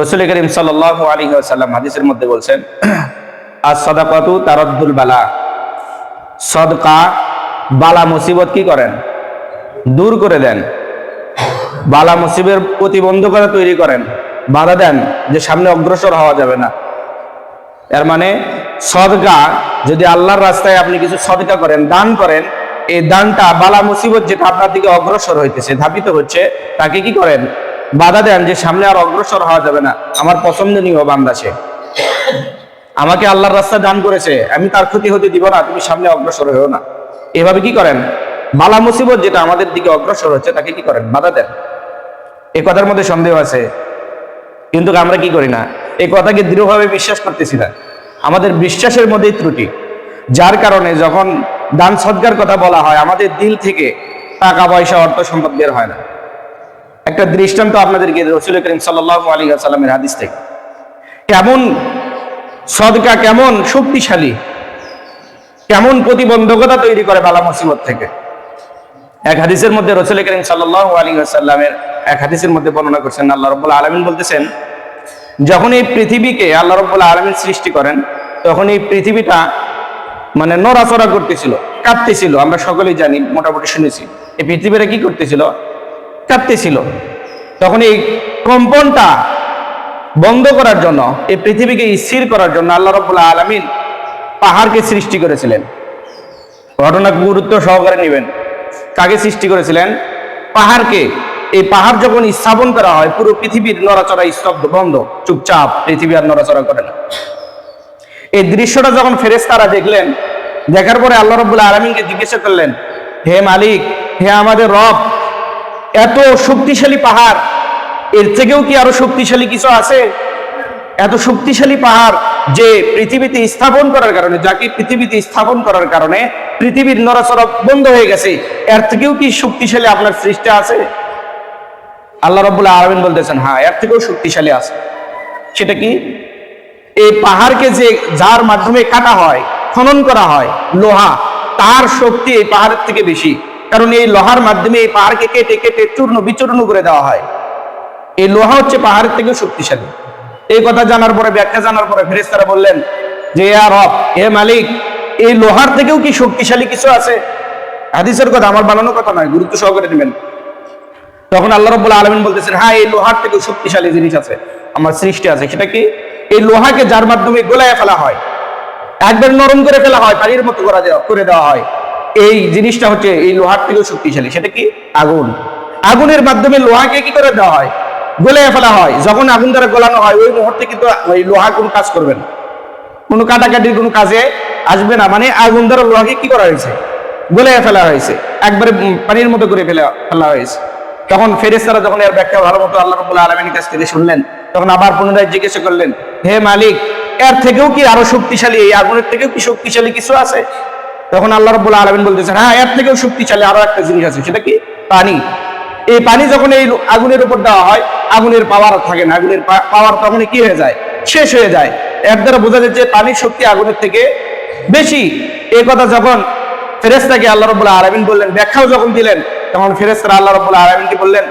রসুল করিম সাল্লাহ আলী সাল্লাম হাদিসের মধ্যে বলছেন আর সদাকাতু তারদ্দুল বালা। সদকা, বালা মুসিবত কি করেন? দূর করে দেন। বালা মুসিবের প্রতিবন্ধকতা তৈরি করেন। বাধা দেন যে সামনে অগ্রসর হওয়া যাবে না। এর মানে সদকা, যদি আল্লাহর রাস্তায় আপনি কিছু সদকা করেন, দান করেন, এই দানটা, বালা মুসিবত যেটা আপনার দিকে অগ্রসর হইতেছে ধাবিত হচ্ছে, তাকে কি করেন? বাধা দেন যে সামনে আর অগ্রসর হওয়া যাবে না। আমার পছন্দনীয় বান্দা সে। আমাকে আল্লাহর রাস্তা দান করেছে। আমি তার ক্ষতি হতে দিব না, তুমি সামনে অগ্রসর হয়েও না। এভাবে কি করেন? বালা মুসিবত যেটা আমাদের দিকে অগ্রসর হচ্ছে, তাকে কি করেন? বাধা দেন। এ কথার মধ্যে সন্দেহ আছে। কিন্তু আমরা কি করি না? এই কথাকে দৃঢ়ভাবে বিশ্বাস করতেছি না। আমাদের বিশ্বাসের মধ্যেই ত্রুটি। যার কারণে যখন দান সৎকার কথা বলা হয়, আমাদের দিল থেকে টাকা পয়সা অর্থ সম্পদ বের হয় না। একটা দৃষ্টান্ত আপনাদেরকে রসুল করিম সাল্লাহ আলী সাল্লামের হাদিস থেকে। কেমন সদকা কেমন শক্তিশালী, কেমন প্রতিবন্ধকতা তৈরি করে বালা মুসিবত থেকে। এক হাদিসের মধ্যে রসুল করিম সাল্লাহ আলী সাল্লামের এক হাদিসের মধ্যে বর্ণনা করছেন, আল্লাহ রব্বুল আলমিন বলতেছেন, যখন এই পৃথিবীকে আল্লাহ রব্বুল আলমিন সৃষ্টি করেন, তখন এই পৃথিবীটা মানে নড়াচড়া করতেছিল, কাঁপতেছিল, আমরা সকলেই জানি, মোটামুটি শুনেছি। এই পৃথিবীটা কি করতেছিল? কাঁপতেছিল তখন এই কম্পনটা বন্ধ করার জন্য, এই পৃথিবীকে স্থির করার জন্য আল্লাহ রব্বুল্লাহ আলমিন পাহাড়কে সৃষ্টি করেছিলেন। ঘটনা গুরুত্ব সহকারে নেবেন। কাকে সৃষ্টি করেছিলেন? পাহাড়কে। এই পাহাড় যখন স্থাপন করা হয়, পুরো পৃথিবীর নড়াচড়া স্তব্ধ, বন্ধ, চুপচাপ পৃথিবী আর নড়াচড়া করে না। এই দৃশ্যটা যখন ফেরেস্তারা দেখলেন, দেখার পরে আল্লাহ রব্বুল্লাহ আলমিনকে জিজ্ঞাসা করলেন, হে মালিক, হে আমাদের রব এত শক্তিশালী পাহাড়, এর থেকেও কি আরও শক্তিশালী কিছু আছে? এত শক্তিশালী পাহাড় যে পৃথিবীতে স্থাপন করার কারণে, যাকে পৃথিবীতে স্থাপন করার কারণে পৃথিবীর নড়াচড়া বন্ধ হয়ে গেছে, এর থেকেও কি শক্তিশালী আপনার সৃষ্টি আছে? আল্লাহ রব্বুল্লাহ আলমিন বলতেছেন হ্যাঁ এর থেকেও শক্তিশালী আছে। সেটা কি? এই পাহাড়কে যে, যার মাধ্যমে কাটা হয়, খনন করা হয়, লোহা, তার শক্তি এই পাহাড়ের থেকে বেশি। কারণ এই লোহার মাধ্যমে এই পাহাড়কে কেটে কেটে চূর্ণ বিচূর্ণ করে দেওয়া হয়। এই লোহা হচ্ছে পাহাড়ের থেকে শক্তিশালী। এই কথা জানার পরে, ব্যাখ্যা জানার পরে ফেরেস্তারা বললেন যে আর রব মালিক, এই লোহার থেকেও কি শক্তিশালী কিছু আছে? হাদিসের কথা আমার বানানো কথা নয়, গুরুত্ব সহকারে নেবেন। তখন আল্লাহ রব্বুল আলমিন বলতেছেন হ্যাঁ এই লোহার থেকেও শক্তিশালী জিনিস আছে, আমার সৃষ্টি আছে। সেটা কি? এই লোহাকে যার মাধ্যমে গোলায় ফেলা হয়, একবার নরম করে ফেলা হয়, পানির মতো করা করে দেওয়া হয়। এই জিনিসটা হচ্ছে এই লোহার থেকেও শক্তিশালী, সেটা কি? আগুন। আগুনের মাধ্যমে লোহাকে কি করে দেওয়া হয়? গলে ফেলা হয়। যখন আগুন দ্বারা গলানো হয়, ওই মুহূর্তে কিন্তু ওই লোহা কোনো কাজ করবে না। কোনো কাটাকাটির কোনো কাজে আসবে না। মানে আগুন দ্বারা লোহাকে কি করা হয়েছে? গলে ফেলা হয়েছে। একবারে পানির মতো করে ফেলা ফেলা হয়েছে। তখন ফেরেস্তারা যখন এর ব্যাখ্যা ভালো মতো আল্লাহ রবুল আলমীর কাছ থেকে শুনলেন, তখন আবার পুনরায় জিজ্ঞাসা করলেন, হে মালিক, এর থেকেও কি আরও শক্তিশালী? এই আগুনের থেকেও কি শক্তিশালী কিছু আছে? তখন আল্লাহ রব্বুল আলমিন বলতেছেন হ্যাঁ এর থেকেও শক্তিশালী আরও একটা জিনিস আছে, সেটা কি? পানি। এই পানি যখন এই আগুনের উপর দেওয়া হয়, আগুনের পাওয়ার থাকে না, আগুনের পাওয়ার তখন কি হয়ে যায়? শেষ হয়ে যায়। এর দ্বারা বোঝা যাচ্ছে পানির শক্তি আগুনের থেকে বেশি। এই কথা যখন ফেরেস্তাকে আল্লাহ রবুল্লাহ আলমিন বললেন, ব্যাখ্যাও যখন দিলেন, তখন ফেরেস্তারা আল্লাহ রবুল্লাহ আলমিনকে বললেন,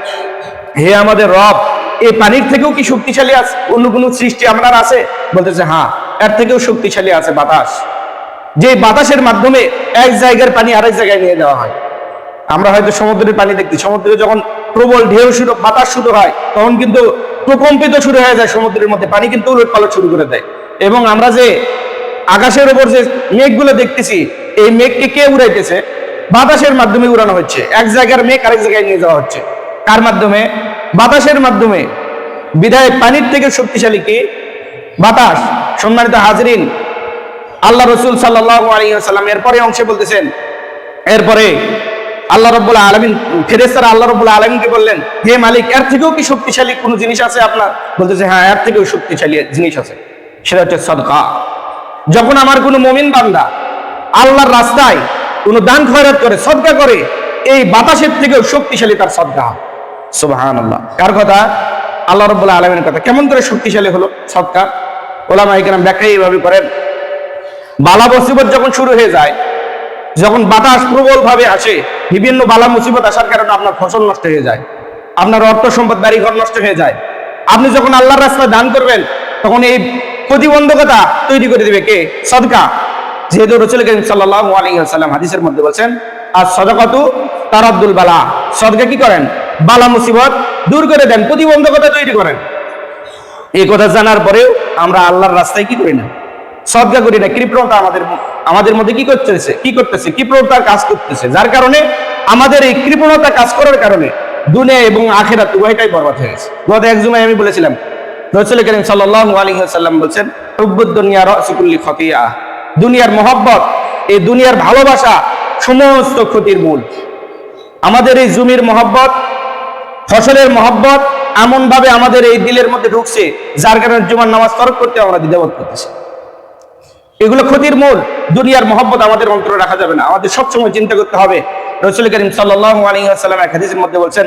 হে আমাদের রব, এই পানির থেকেও কি শক্তিশালী আছে, অন্য কোনো সৃষ্টি আপনার আছে? বলতেছে হ্যাঁ এর থেকেও শক্তিশালী আছে বাতাস। যে বাতাসের মাধ্যমে এক জায়গার পানি আরেক জায়গায় নিয়ে যাওয়া হয়। আমরা হয়তো সমুদ্রের পানি দেখছি। সমুদ্রে যখন প্রবল ঢেউ শুরু বাতাস শুরু হয়, তখন কিন্তু প্রকম্পিত শুরু হয়ে যায় সমুদ্রের মধ্যে। পানি কিন্তু উলট পালট শুরু করে দেয়। এবং আমরা যে আকাশের উপর যে মেঘগুলো দেখতেছি, এই মেঘকে কে উড়াইতেছে? বাতাসের মাধ্যমে উড়ানো হচ্ছে। এক জায়গার মেঘ আরেক জায়গায় নিয়ে যাওয়া হচ্ছে। কার মাধ্যমে? বাতাসের মাধ্যমে। বিধায় পানির থেকে শক্তিশালী কি? বাতাস। সম্মানিত হাজরিন আল্লাহ রসুল সাল্লাহ এরপরে অংশে বলতেছেন, এরপরে আল্লাহ রব্বুল্লাহ আলমিন ফেরেস্তারা আল্লাহ রব্বুল্লাহ আলমিনকে বললেন, হে মালিক, এর থেকেও কি শক্তিশালী কোনো জিনিস আছে আপনার? বলতেছে হ্যাঁ এর থেকেও শক্তিশালী জিনিস আছে, সেটা হচ্ছে সদকা। যখন আমার কোনো মমিন বান্দা আল্লাহর রাস্তায় কোনো দান খয়রাত করে, সদকা করে, এই বাতাসের থেকেও শক্তিশালী তার সদকা। সুবাহান আল্লাহ কার কথা? আল্লাহ রব্বুল্লাহ আলমিনের কথা। কেমন করে শক্তিশালী হলো সদকা? ওলামা ইকরাম ব্যাখ্যা এইভাবে করেন। বালা মুসিবত যখন শুরু হয়ে যায়, যখন বাতাস প্রবল ভাবে আসে, বিভিন্ন বালা মুসিবত আসার কারণে আপনার ফসল নষ্ট হয়ে যায়, আপনার অর্থ সম্পদ বাড়ি ঘর নষ্ট হয়ে যায়। আপনি যখন আল্লাহর রাস্তায় দান করবেন, তখন এই প্রতিবন্ধকতা তৈরি করে দিবে কে? সদকা। যেহেতু রসুল করিম সাল্লাহ আলাইসাল্লাম হাদিসের মধ্যে বলছেন আর সদকাতু তার আব্দুল বালা। সদকা কি করেন? বালা মুসিবত দূর করে দেন, প্রতিবন্ধকতা তৈরি করেন। এই কথা জানার পরেও আমরা আল্লাহর রাস্তায় কি করি না? সদকা করি না কৃপণতা আমাদের আমাদের মধ্যে কি করতেছে? কি করতেছে? কৃপণতার কাজ করতেছে। যার কারণে আমাদের এই কৃপণতা কাজ করার কারণে দুনিয়া এবং আখেরাত উভয়টাই বরবাদ হয়ে গেছে। গত এক জুমায় আমি বলেছিলাম খতিয়া। দুনিয়ার মহব্বত, এই দুনিয়ার ভালোবাসা সমস্ত ক্ষতির মূল। আমাদের এই জমির মহব্বত, ফসলের মহব্বত এমন ভাবে আমাদের এই দিলের মধ্যে ঢুকছে, যার কারণে জুমার নামাজ তরক করতে আমরা দ্বিধাবোধ করতেছি। এগুলো ক্ষতির মূল। দুনিয়ার মহব্বত আমাদের অন্তরে রাখা যাবে না। আমাদের সবসময় চিন্তা করতে হবে। রসুল করিম আসসালাম এক হাদিসের মধ্যে বলছেন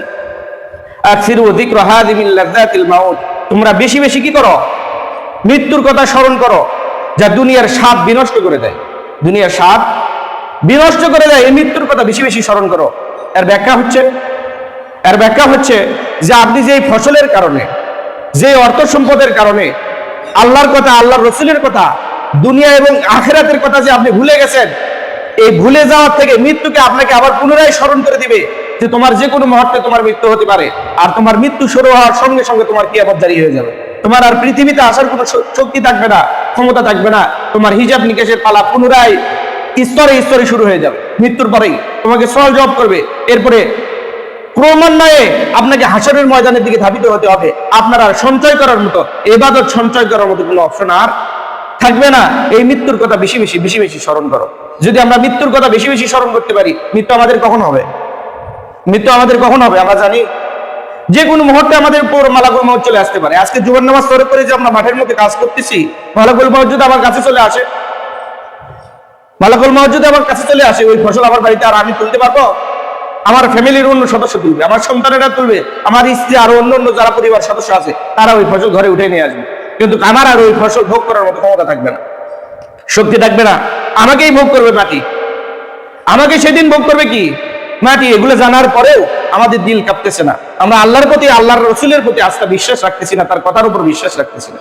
তোমরা বেশি বেশি কি করো? মৃত্যুর কথা স্মরণ করো, যা দুনিয়ার স্বাদ বিনষ্ট করে দেয়। দুনিয়ার স্বাদ বিনষ্ট করে দেয়, এই মৃত্যুর কথা বেশি বেশি স্মরণ করো। এর ব্যাখ্যা হচ্ছে, এর ব্যাখ্যা হচ্ছে যে আপনি যে ফসলের কারণে যে অর্থ সম্পদের কারণে আল্লাহর কথা, আল্লাহর রসুলের কথা দুনিয়া এবং আখেরাতের কথা যে আপনি ভুলে গেছেন, এই ভুলে যাওয়ার থেকে মৃত্যুকে আপনাকে আবার পুনরায় স্মরণ করে দিবে যে তোমার যে কোনো মুহূর্তে তোমার মৃত্যু হতে পারে। আর তোমার মৃত্যু শুরু হওয়ার সঙ্গে সঙ্গে তোমার কি আবার জারি হয়ে যাবে। তোমার আর পৃথিবীতে আসার কোনো শক্তি থাকবে না, ক্ষমতা থাকবে না। তোমার হিজাব নিকেশের পালা পুনরায় স্তরে স্তরে শুরু হয়ে যাবে। মৃত্যুর পরেই তোমাকে সল জব করবে। এরপরে ক্রমান্বয়ে আপনাকে হাসরের ময়দানের দিকে ধাবিত হতে হবে। আপনার আর সঞ্চয় করার মতো, এবাদত সঞ্চয় করার মতো কোনো অপশন আর থাকবে না। এই মৃত্যুর কথা বেশি বেশি বেশি বেশি স্মরণ করো। যদি আমরা মৃত্যুর কথা বেশি বেশি স্মরণ করতে পারি, মৃত্যু আমাদের কখন হবে? মৃত্যু আমাদের কখন হবে? আমরা জানি যে কোনো মুহূর্তে আমাদের উপর মালাকুল মহৎ চলে আসতে পারে। আজকে জুবান নামাজ তরে করে যে আমরা মাঠের মধ্যে কাজ করতেছি, মালাকুল মহৎ যদি আমার কাছে চলে আসে। মালাকুল মহৎ যদি আমার কাছে চলে আসে, ওই ফসল আমার বাড়িতে আর আমি তুলতে পারব? আমার ফ্যামিলির অন্য সদস্য তুলবে, আমার সন্তানেরা তুলবে, আমার স্ত্রী আরও অন্য অন্য যারা পরিবার সদস্য আছে, তারা ওই ফসল ঘরে উঠে নিয়ে আসবে। কিন্তু আমার আর ওই ফসল ভোগ করার মতো ক্ষমতা থাকবে না। শক্তি থাকবে না। আমাকেই ভোগ করবে মাটি। আমাকে সেদিন ভোগ করবে কি? মাটি, এগুলো জানার পরেও আমাদের দিল কাঁপতেছে না। আমরা আল্লাহর প্রতি, আল্লাহর রসুলের প্রতি আস্থা বিশ্বাস রাখতেছি না, তার কথার উপর বিশ্বাস রাখতেছি না।